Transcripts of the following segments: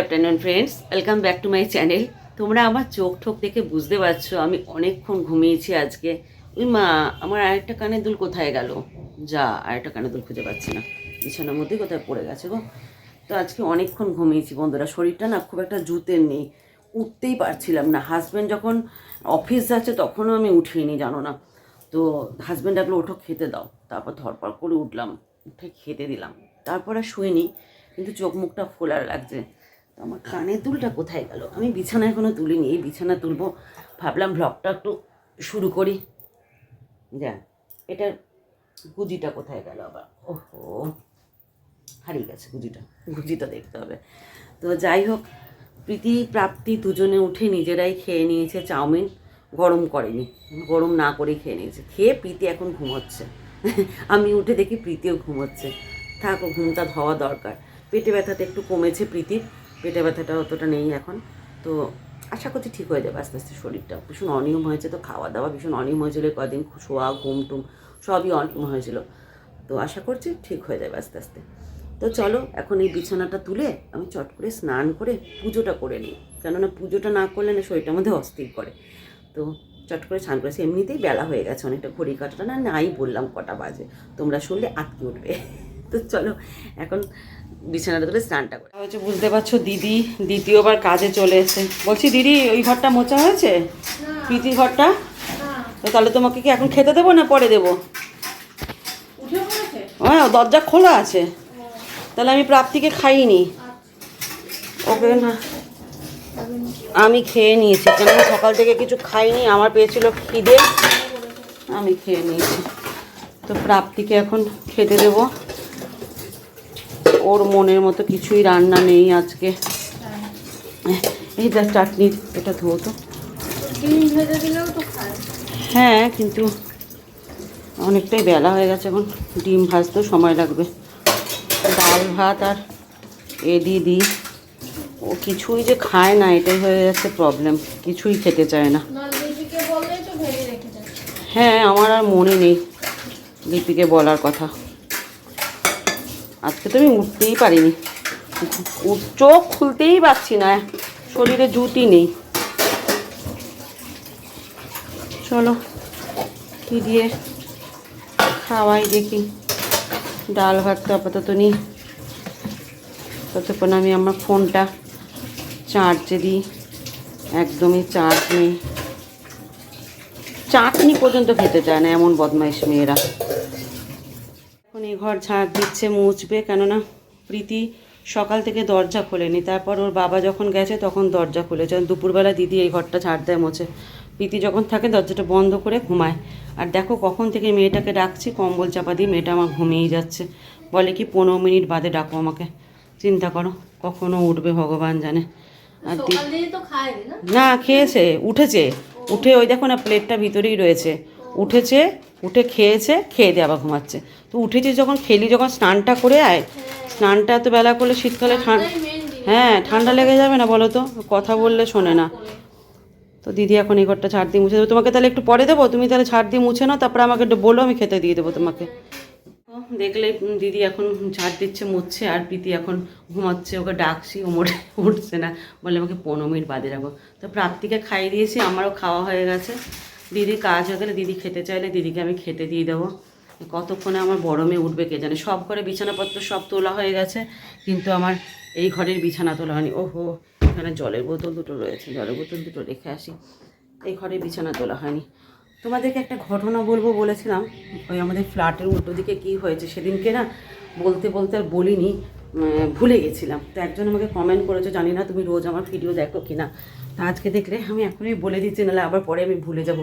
Afternoon friends welcome back to my channel তোমরা আমার চোখ ঠোক দেখে বুঝতে পারছ, আমি অনেকক্ষণ ঘুমিয়েছি আজকে। ওই মা, আমার আরেকটা কানের দুল কোথায় গেল? যা, আরেকটা কানের দুল খুঁজে পাচ্ছি না। বিছানার মধ্যেই কোথায় পড়ে গেছে গো। তো আজকে অনেকক্ষণ ঘুমিয়েছি, বন্ধুরা। শরীরটা না খুব একটা জুতের নেই। উঠতেই পারছিলাম না। হাজব্যান্ড যখন অফিস যাচ্ছে, তখনও আমি উঠিনি, জানো না। তো হাজব্যান্ড ডাকলো, ওঠো, খেতে দাও। তারপর ধরপড় করে উঠলাম, উঠে খেতে দিলাম। তারপর আর শুইনি, কিন্তু চোখ মুখটা ফোলার লাগছে। তো আমার কানের দুলটা কোথায় গেল? আমি বিছানা এখনও তুলিনি। এই বিছানা তুলবো। ভাবলাম ব্লগটা একটু শুরু করি। যা, এটার গুজিটা কোথায় গেল আবার? ওহো, হারিয়ে গেছে গুজিটা। গুজিটা দেখতে হবে। তো যাই হোক, প্রীতি, প্রাপ্তি দুজনে উঠে নিজেরাই খেয়ে নিয়েছে চাউমিন। গরম করেনি। গরম না করে খেয়ে নিয়েছে। খেয়ে প্রীতি এখন ঘুমোচ্ছে। আমি উঠে দেখি প্রীতিও ঘুমোচ্ছে। থাকো ঘুমটা হওয়া দরকার। পেটে ব্যথাটা একটু কমেছে প্রীতির। পেটে ব্যথাটা অতটা নেই এখন। তো আশা করছি ঠিক হয়ে যাবে আস্তে আস্তে শরীরটা। ভীষণ অনিয়ম হয়েছে তো খাওয়া দাওয়া ভীষণ অনিয়ম হয়েছিল কদিন শোয়া, ঘুম টুম সবই অনিয়ম হয়েছিল। তো আশা করছি ঠিক হয়ে যাবে আস্তে আস্তে। তো চলো এখন এই বিছানাটা তুলে আমি চট করে স্নান করে পুজোটা করে নিই। কেননা পুজোটা না করলে না শরীরটার মধ্যে অস্থির করে। তো চট করে স্নান করেছি। এমনিতেই বেলা হয়ে গেছে, অনেকটা ঘড়ি কাটাটা। না, নাই বললাম কটা বাজে। তোমরা শুনলে আটকে উঠবে। তো চলো, এখন বিছানাটা তুলে স্নানটা করে। হচ্ছে বুঝতে পারছ, দিদি দ্বিতীয়বার কাজে চলে এসে বলছি, দিদি, ওই ঘরটা মোচা হয়েছে? প্রীতির ঘরটা? তাহলে তোমাকে কি এখন খেতে দেবো না পরে দেবো? হ্যাঁ দরজা খোলা আছে। তাহলে আমি প্রাপ্তিকে খাইনি। ওকে, না। আমি খেয়ে নিয়েছি। কেন সকাল থেকে কিছু খাইনি, আমার পেয়েছিল খিদে। আমি খেয়ে নিয়েছি। তো প্রাপ্তিকে এখন খেতে দেবো। ওর মনের মতো কিছুই রান্না নেই আজকে। এই দেখ চাটনি এটা ধুও তো। হ্যাঁ কিন্তু অনেকটাই বেলা হয়ে গেছে এখন। ডিম ভাজতেও সময় লাগবে। ডাল ভাত আর এ দিয়ে দিই। ও কিছুই যে খায় না এটাই হয়ে যাচ্ছে প্রবলেম কিছুই খেতে চায় না। হ্যাঁ আমার আর মনে নেই। লিপিকে বলার কথা। আজকে তো আমি উঠতেই পারিনি। চোখ খুলতেই পারছি না। শরীরে জুতি নেই। চলো, কি দিয়ে খাওয়াই দেখি। ডাল ভাতটা আপাতত নিই। ততক্ষণ আমি আমার ফোনটা চার্জে দিই। একদমই চার্জ নেই। চাটনি পর্যন্ত খেতে চায় না এমন বদমাইশ মেয়েরা। এখন এই ঘর ঝাঁট দিচ্ছে মুছবে কেননা প্রীতি সকাল থেকে দরজা খোলেনি। তারপর ওর বাবা যখন গেছে তখন দরজা খুলেছে। দুপুরবেলা দিদি এই ঘরটা ঝাড় দেয় মোছে। প্রীতি যখন থাকে দরজাটা বন্ধ করে ঘুমায়। আর দেখো কখন থেকে মেয়েটাকে ডাকছি কম্বল চাপা দিয়ে মেয়েটা আমার ঘুমিয়েই যাচ্ছে। বলে কি পনেরো মিনিট বাদে ডাকো আমাকে। চিন্তা করো কখনো উঠবে ভগবান জানে। আর না? খেয়েছে উঠেছে। উঠে ওই দেখো না প্লেটটা ভিতরেই রয়েছে। উঠেছে উঠে খেয়েছে খেয়ে দিয়ে আবার ঘুমাচ্ছে। তো উঠেছে যখন খেলি যখন স্নানটা করে আয়। স্নানটা এত বেলা করলে শীতকালে ঠান্ডা হ্যাঁ ঠান্ডা লেগে যাবে না বলো তো? কথা বললে শোনে না। তো দিদি এখন এই ঘরটা ছাড় দিয়ে মুছে দেবো। তোমাকে তাহলে একটু পরে দেবো? তুমি তাহলে ছাড় দিয়ে মুছে নাও তারপরে আমাকে একটু বলো আমি খেতে দিয়ে দেবো তোমাকে। দেখলে দিদি এখন ঝাড় দিচ্ছে মুছছে আর প্রীতি এখন ঘুমাচ্ছে। ওকে ডাকছি ও মোটে উঠছে না। বলে আমাকে পনেরো মিনিট বাদে রাখব। তো প্রাপ্তিকে খাইয়ে দিয়েছি আমারও খাওয়া হয়ে গেছে। দিদির কাজ হয়ে গেলে দিদি খেতে চাইলে দিদিকে আমি খেতে দিয়ে দেবো। কতক্ষণে আমার বড় মেয়ে উঠবে কে জানে? সব ঘরে বিছানাপত্র সব তোলা হয়ে গেছে, কিন্তু আমার এই ঘরের বিছানা তোলা হয়নি। ওহো, এখানে জলের বোতল দুটো রয়েছে, জলের বোতল দুটো রেখে আসি। এই ঘরের বিছানা তোলা হয়নি। তোমাদেরকে একটা ঘটনা বলব বলেছিলাম, ওই আমাদের ফ্ল্যাটের উল্টো দিকে কী হয়েছে সেদিনকে না বলতে বলতে আর বলিনি ভুলে গেছিলাম। তো একজন আমাকে কমেন্ট করেছে, জানি না তুমি রোজ আমার ভিডিও দেখো কি না তা আজকে দেখলে আমি এখনই বলে দিচ্ছি, নাহলে আবার পরে আমি ভুলে যাব।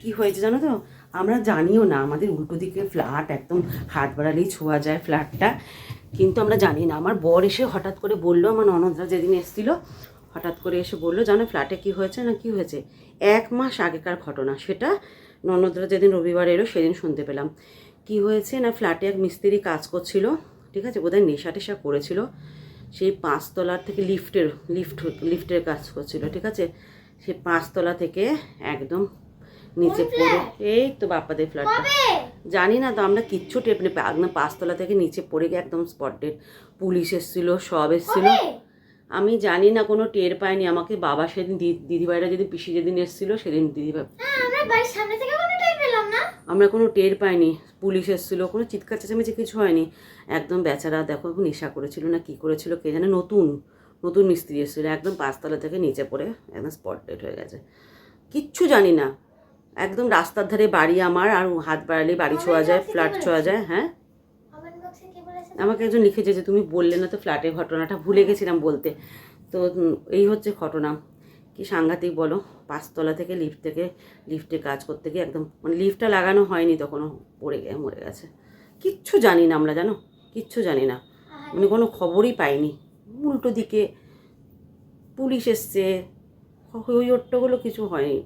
কি হয়েছে জানো তো? আমরা জানিও না, আমাদের উল্টো দিকে ফ্ল্যাট একদম হাত বাড়ালেই ছোঁয়া যায় ফ্ল্যাটটা কিন্তু আমরা জানি না। আমার বর এসে হঠাৎ করে বলল, আমার ননদরা যেদিন এসেছিল, হঠাৎ করে এসে বলল, জানো ফ্ল্যাটে কি হয়েছে না কি হয়েছে? এক মাস আগেকার ঘটনা। সেটা ননদরা যেদিন রবিবার এলো, সেদিন শুনতে পেলাম। কি হয়েছে না ফ্ল্যাটে এক মিস্ত্রি কাজ করছিল, ঠিক আছে? বোধহয় নেশা টেশা করেছিল। সেই পাঁচতলার থেকে লিফটের লিফট লিফটের কাজ করছিল ঠিক আছে? সেই পাঁচতলা থেকে একদম নিচে পড়ে এই তো বাপ্পাদের ফ্ল্যাটটা জানি না তো আমরা কিচ্ছু টেপ নেই একদম পাঁচতলা থেকে নিচে পড়ে গিয়ে একদম স্পট ডেট পুলিশ এসেছিল সব এসেছিল। আমি জানি না কোনো টের পায়নি আমাকে বাবা সেদিন দিদিভাইরা যেদিন পিসি যেদিন এসেছিল সেদিন দিদিভাই হ্যাঁ সামনে থেকে আমরা কোনো টের পাইনি। পুলিশ এসেছিল কোনো চিৎকার চেঁচামেচি কিছু হয়নি। একদম বেচারা দেখো নেশা করেছিল না কি করেছিল কে জানে নতুন নতুন মিস্ত্রি এসেছিল একদম পাঁচতলা থেকে নিচে পড়ে একদম স্পট ডেট হয়ে গেছে। কিচ্ছু জানি না। একদম রাস্তার ধারে বাড়ি আমার আর হাত বাড়ালে বাড়ি ছোঁয়া যায় ফ্ল্যাট ছোঁয়া যায় হ্যাঁ? আমাকে একজন লিখেছে যে তুমি বললে না তো ফ্ল্যাটের ঘটনাটা ভুলে গেছিলাম বলতে। তো এই হচ্ছে ঘটনা। কি সাংঘাতিক বলো? পাঁচতলা থেকে লিফট থেকে লিফটে কাজ করতে গিয়ে একদম মানে লিফটটা লাগানো হয়নি তখনও, পড়ে গিয়ে মরে গেছে। কিচ্ছু জানি না আমরা, জানো? কিচ্ছু জানি না। মানে কোনো খবরই পাইনি। উল্টো দিকে পুলিশ এসছে ওই ওট্টোগুলো কিছু হয়নি।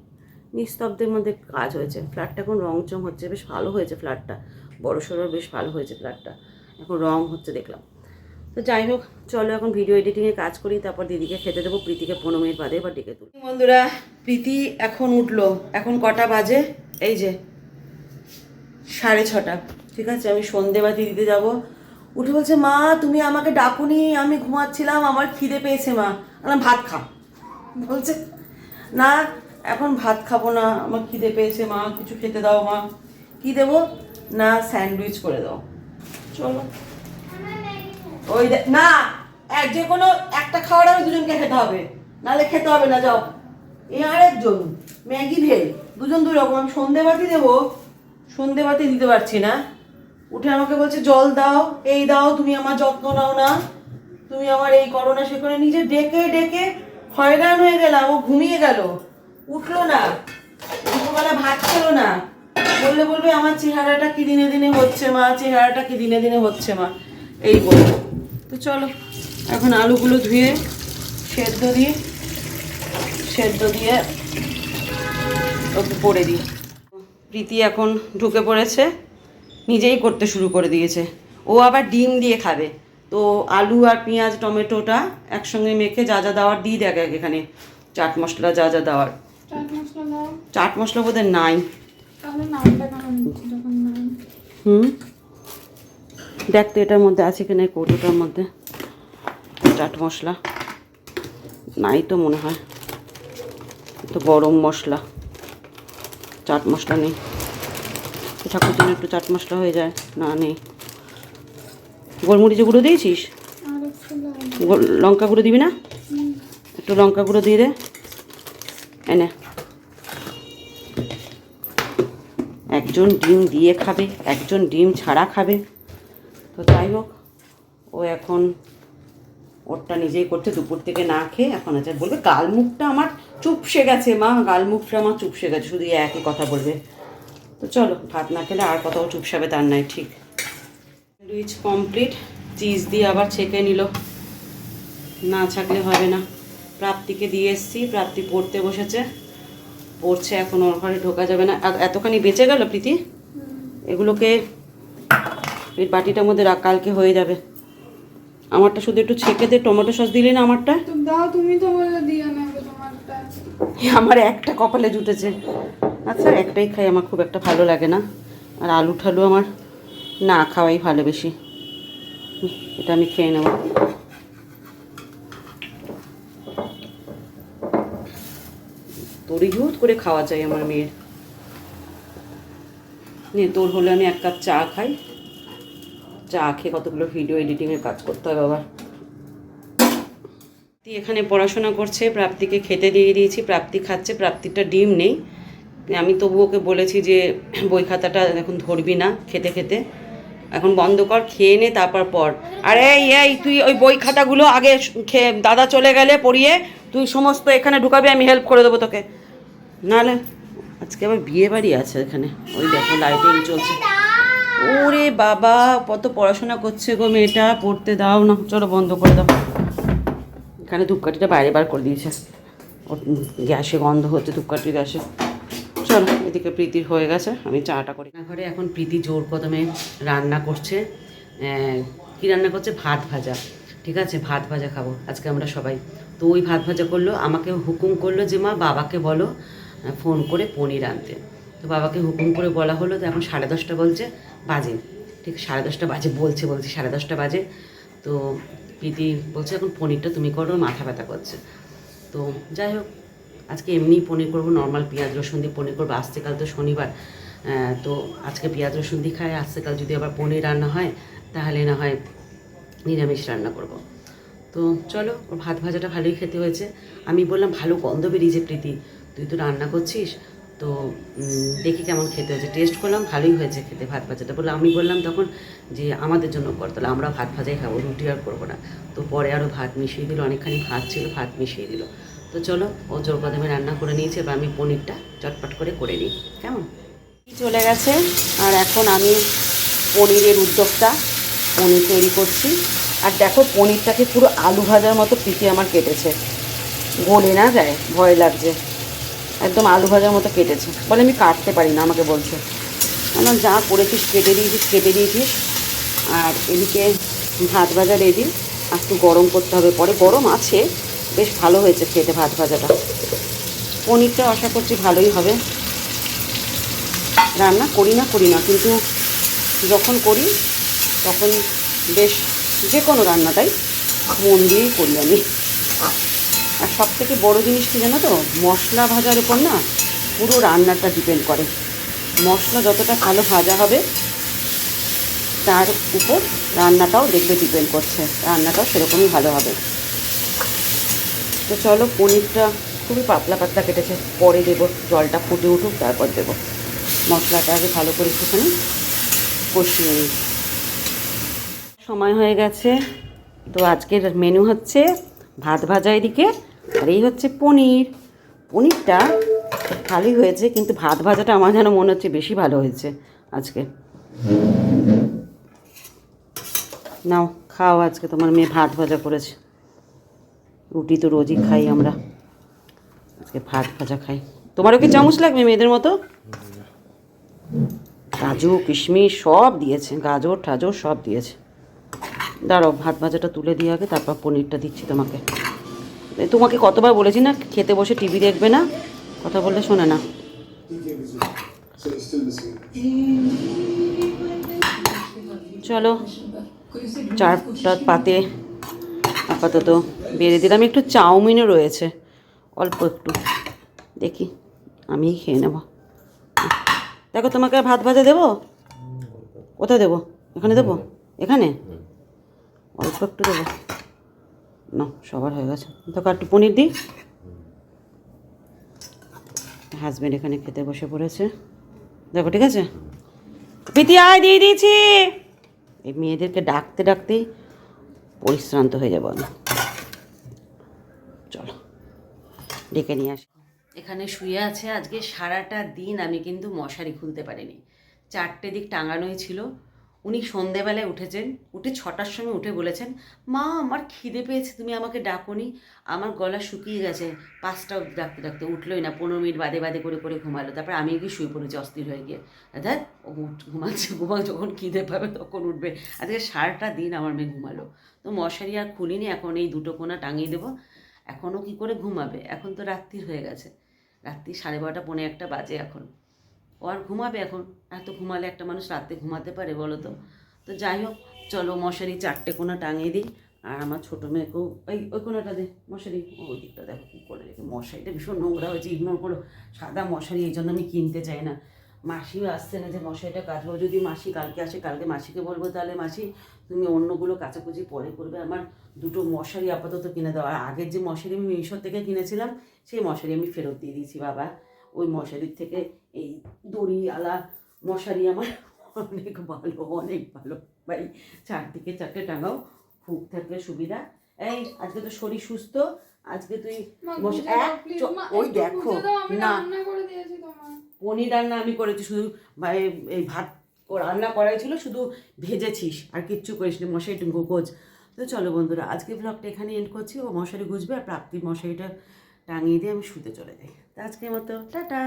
নিস্তব্ধের মধ্যে কাজ হয়েছে। ফ্ল্যাটটা এখন রং চং হচ্ছে, বেশ ভালো হয়েছে ফ্ল্যাটটা। বড় সড়ো বেশ ভালো হয়েছে ফ্ল্যাটটা। এখন রং হচ্ছে, দেখলাম। তো যাই হোক, চলো এখন ভিডিও এডিটিংয়ে কাজ করি, তারপর দিদিকে খেতে দেবো, প্রীতিকে পনেরো মিনিট বাদে এবার ডেকে তুলি। বন্ধুরা, প্রীতি এখন উঠল, এখন কটা বাজে? এই যে, সাড়ে ছটা। ঠিক আছে, আমি সন্ধেবাতি দিতে যাব। উঠে বলছে, মা, তুমি আমাকে ডাকুনি, আমি ঘুমাচ্ছিলাম, আমার খিদে পেয়েছে, মা। আমি ভাত খা। বলছে, না, এখন ভাত খাব না, আমার খিদে পেয়েছে, মা, কিছু খেতে দাও, মা। কি দেবো? না, স্যান্ডউইচ করে দাও। চলো। ওই না, এক যে কোনো একটা খাওয়ার আমি দুজনকে খেতে হবে। নাহলে খেতে হবে না, যাও। এ আরেকজন ম্যাগি ভেল দুজন দুই রকম। আমি সন্ধেবাতি দেবো। সন্ধেবাতি দিতে পারছি না। উঠে আমাকে বলছে, জল দাও, এই দাও, তুমি আমার যত্ন নাও না। তুমি আমার এই করো না সে করে নিজে ডেকে ডেকে হয়রান হয়ে গেলাম। ও ঘুমিয়ে গেল। উঠল না। দুপুরবেলা ভাত খেলো না। বললে বলবে, আমার চেহারাটা কি দিনে দিনে হচ্ছে মা? চেহারাটা কি দিনে দিনে হচ্ছে মা? এই বলব তো চলো এখন আলুগুলো ধুয়ে সেদ্ধ দিয়ে সেদ্ধ দিয়ে ওকে পড়ে দিই। প্রীতি এখন ঢুকে পড়েছে নিজেই করতে শুরু করে দিয়েছে। ও আবার ডিম দিয়ে খাবে। তো আলু আর পেঁয়াজ টমেটোটা একসঙ্গে মেখে যা যা দেওয়ার দিয়ে দেখ এখানে। চাট মশলা যা যা দেওয়ার। চাট মশলা বোধহয় নাই। হুম? দেখ তো এটার মধ্যে আছে কিনা কৌটোটার মধ্যে। চাট মশলা। নাই তো মনে হয়। তো গরম মশলা। চাট মশলা নেই। ঠাকুর জন্য একটু চাট মশলা হয়ে যায়। না, নেই। গোলমরিচে গুঁড়ো দিয়েছিস? লঙ্কা গুঁড়ো দিবি না? একটু লঙ্কা গুঁড়ো দিয়ে দে। এনে একজন ডিম দিয়ে খাবে, একজন ডিম ছাড়া খাবে। তো যাই হোক ও এখন ওরটা নিজেই করছে দুপুর থেকে না খেয়ে এখন আছে। বলবে গাল মুখটা আমার চুপসে গেছে মা গাল মুখটা আমার চুপসে গেছে শুধু একই কথা বলবে। তো চলো ভাত না খেলে আর কথাও চুপসাবে তার নাই ঠিক। স্যান্ডউইচ কমপ্লিট চিজ দিয়ে আবার ছেঁকে নিল। না ছাকলে হবে না। প্রাপ্তিকে দিয়ে এসছি প্রাপ্তি পড়তে বসেছে। পড়ছে এখন ওর ঘরে ঢোকা যাবে না। আর এতখানি বেঁচে গেল প্রীতি? এগুলোকে এই বাটিটার মধ্যে রাখ কালকে হয়ে যাবে। আমারটা শুধু একটু ছেঁকে দে টমেটো সস দিলি না আমারটা? দাও তুমি তো বলে দিও নেবে তোমারটা। আমার একটা কপালে জুটেছে। আচ্ছা একটাই খাই আমার খুব একটা ভালো লাগে না। আর আলু ঠালু আমার না খাওয়াই ভালো বেশি। এটা আমি খেয়ে নেব। তড়িঘুট করে খাওয়া চাই আমার মেয়ের। নে তোর হলে আমি এক কাপ চা খাই। চা খেয়ে কতগুলো ভিডিও এডিটিংয়ের কাজ করতে হবে আবার এখানে পড়াশোনা করছে, প্রাপ্তিকে খেতে দিয়ে দিয়েছি, প্রাপ্তি খাচ্ছে প্রাপ্তিটা ডিম নেই। আমি তবু ওকে বলেছি যে, বই খাতাটা এখন ধরবি না খেতে খেতে। এখন বন্ধ কর, খেয়ে নে, তারপর পর আরে এই এই, তুই ওই বই খাতাগুলো আগে খেয়ে দাদা চলে গেলে পড়িয়ে, তুই সমস্ত এখানে ঢুকাবি, আমি হেল্প করে দেবো তোকে। নাহলে, আজকে আবার বিয়ে বাড়ি আছে এখানে। ওই দেখো লাইটিং চলছে। ওরে বাবা, কত পড়াশোনা করছে গো মেয়েটা, পড়তে দাও না, চলো বন্ধ করে দাও। এখানে ধূপকাঠিটা বাইরে বার করে দিয়েছে। গ্যাসে গন্ধ হচ্ছে ধূপকাঠি গ্যাসে। চলো, এদিকে প্রীতির হয়ে গেছে, আমি চাটা করি। ঘরে এখন প্রীতি জোর কদমে রান্না করছে। কি রান্না করছে? ভাত ভাজা। ঠিক আছে, ভাত ভাজা খাব, আজকে আমরা সবাই। তো ওই ভাত ভাজা করল, আমাকে হুকুম করল যে, মা, বাবাকে বলো, ফোন করে পনির আনতে। তো বাবাকে হুকুম করে বলা হলো, তো এখন সাড়ে দশটা বলছে বাজে। ঠিক সাড়ে দশটা বাজে, বলছে বলছে সাড়ে দশটা বাজে। তো প্রীতি বলছে, এখন পনিরটা তুমি করো মাথা ব্যথা করছে। তো যাই হোক, আজকে এমনি পনির করব নর্মাল পেঁয়াজ, রসুন দিয়ে পনির করব। আসতেকাল তো শনিবার তো আজকে পেঁয়াজ, রসুন দিয়ে খাই আসতেকাল যদি আবার পনির রান্না হয়, তাহলে না হয় নিরামিষ রান্না করব। তো চলো, ওর ভাত ভাজাটা ভালোই খেতে হয়েছে। আমি বললাম, ভালো গন্ধ বেরিয়েছে প্রীতি, তুই তো রান্না করছিস তো দেখি কেমন খেতে হয়েছে। টেস্ট করলাম, ভালোই হয়েছে খেতে, ভাত ভাজাটা। বলে আমি বললাম তখন যে, আমাদের জন্য কর, তাহলে আমরা ভাত ভাজাই খাব, রুটি আর করব না। তো পরে আরও ভাত মিশিয়ে দিল, অনেকখানি ভাত ছিল, ভাত মিশিয়ে দিল। তো চলো, ও জোর কদমে রান্না করে নিয়েছে, এবার আমি পনিরটা চটপট করে করে নিই। কেমন? চলে গেছে, আর এখন আমি পনিরের উদ্যোগটা পনির তৈরি করছি। আর দেখো, পনিরটাকে পুরো আলু ভাজার মতো পিঠে আমার কেটেছে। গলে না যায়, ভয় লাগছে। একদম আলু ভাজার মতো কেটেছে। বলে আমি কাটতে পারি না, আমাকে বলছে। আমার যা করেছিস, কেটে দিয়েছিস কেটে দিয়েছিস। আর এদিকে ভাত ভাজা রেডি একটু গরম করতে হবে। পরে গরম আছে, বেশ ভালো হয়েছে খেতে ভাত ভাজাটা। পনিরটা আশা করছি ভালোই হবে। রান্না করি না করি না, কিন্তু যখন করি, তখন বেশ যে কোনো রান্নাটাই মন দিয়েই করি আমি। আর সব থেকে বড়ো জিনিস কি জানো তো? মশলা ভাজার উপর না পুরো রান্নাটা ডিপেন্ড করে। মশলা যতটা ভালো ভাজা হবে, তার উপর রান্নাটাও দেখবে ডিপেন্ড করছে। রান্নাটাও সেরকমই ভালো হবে। তো চলো পনিরটা খুবই পাতলা পাতলা কেটেছে। পরে দেবো, জলটা ফুটে উঠুক, তারপর দেবো। মশলাটা আগে ভালো করে একটুখানি কষিয়ে নিই। সময় হয়ে গেছে। তো আজকের মেনু হচ্ছে ভাত ভাজা এদিকে আর এই হচ্ছে পনির। পনিরটা ভালোই হয়েছে কিন্তু ভাত ভাজাটা আমার যেন মনে হচ্ছে বেশি ভালো হয়েছে আজকে। নাও খাও আজকে তোমার মেয়ে ভাত ভাজা করেছে। রুটি তো রোজই খাই আমরা। আজকে ভাত ভাজা খাই। তোমারও কি চামচ লাগবে মেয়েদের মতো? কাজু কিশমিশ সব দিয়েছে গাজর ঠাজর সব দিয়েছে। দাঁড়াও, ভাত ভাজাটা তুলে দিয়ে আগে, তারপর পনিরটা দিচ্ছি তোমাকে। তোমাকে কতবার বলেছি না, খেতে বসে টিভি দেখবে না? কথা বললে শোনে না। চলো, চারটা পাতে আপাতত বেড়ে দিলাম। একটু চাউমিনও রয়েছে, অল্প একটু। দেখি, আমিই খেয়ে নেব। দেখো, তোমাকে ভাত ভাজা দেবো? কোথায় দেবো? এখানে দেবো? এখানে? অল্প একটু দেবো। না সবার হয়ে গেছে। তোকে একটু পনির দিই। হাজব্যান্ড এখানে খেতে বসে পড়েছে। দেখো, ঠিক আছে? প্রীতি, আয়, দিয়ে দিয়েছি। এই মেয়েদেরকে ডাকতে ডাকতেই পরিশ্রান্ত হয়ে যাব আমি। চলো, ডেকে নিয়ে আসি। এখানে শুয়ে আছে আজকে সারাটা দিন আমি কিন্তু মশারি খুলতে পারিনি। চারটে দিক টাঙানোই ছিল। উনি সন্ধেবেলায় উঠেছেন, উঠে ছটার সময় উঠে বলেছেন, মা, আমার খিদে পেয়েছে, তুমি আমাকে ডাকোনি। আমার গলা শুকিয়ে গেছে, পাঁচটা অবধি ডাকতে ডাকতে উঠলোই না, পনেরো মিনিট বাদে বাদে করে করে ঘুমালো। তারপর আমি গিয়ে শুয়ে পড়েছি, অস্থির হয়ে গিয়ে। উঠ- ঘুমাচ্ছে ঘুমা যখন খিদে পাবে তখন উঠবে। আজকে সারাটা দিন আমার মেয়ে ঘুমালো। তো মশারি আর খুলিনি, এখন এই দুটো কোনা টাঙিয়ে দেবো। এখনও কি করে ঘুমাবে? এখন তো রাত্রি হয়ে গেছে। রাত্রি সাড়ে বারোটা, পৌনে একটা বাজে এখন। আর ঘুমাবে এখন? এত ঘুমালে একটা মানুষ রাতে ঘুমাতে পারে বলো তো? তো যাই হোক, চলো মশারি চারটে কোনা টাঙিয়ে দিই। আর আমার ছোটো মেয়েকেও ওই ওই কোনাটা দে, মশারি। ওই দিকটা দেখো কী করে রেখে, মশারিটা ভীষণ নোংরা হয়েছে ইগনোর করো। সাদা মশারি এই জন্য আমি কিনতে চাই না। মাসিও আসছে না যে মশারিটা কাটবো। যদি মাসি কালকে আসে, কালকে মাসিকে বলব, তাহলে মাসি, তুমি অন্যগুলো কাচাকুচি পরে করবে। আমার দুটো মশারি আপাতত কিনে দাও। আর আগের যে মশারি আমি মিশো থেকে কিনেছিলাম, সেই মশারি আমি ফেরত দিয়ে দিয়েছি, বাবা। ওই মশারির থেকে এই দড়িওয়ালা মশারি আমার অনেক ভালো অনেক ভালো। ভাই চারদিকে চারটে টাঙাও খুব থাকলে সুবিধা। এই আজকে তো শরীর সুস্থ আজকে তুই ওই দেখো না। পনির রান্না আমি করেছি শুধু ভাই এই ভাত ও রান্না করাই ছিল শুধু ভেজেছিস আর কিচ্ছু করিস নি মশারি টুকু গোজ। তো চলো বন্ধুরা আজকে ব্লগটা এখানে এন্ড করছি ও মশারি গুজবে আর প্রাপ্তি মশারিটা টাঙিয়ে দিয়ে আমি শুতে চলে যাই। তো আজকের মতো টাটা!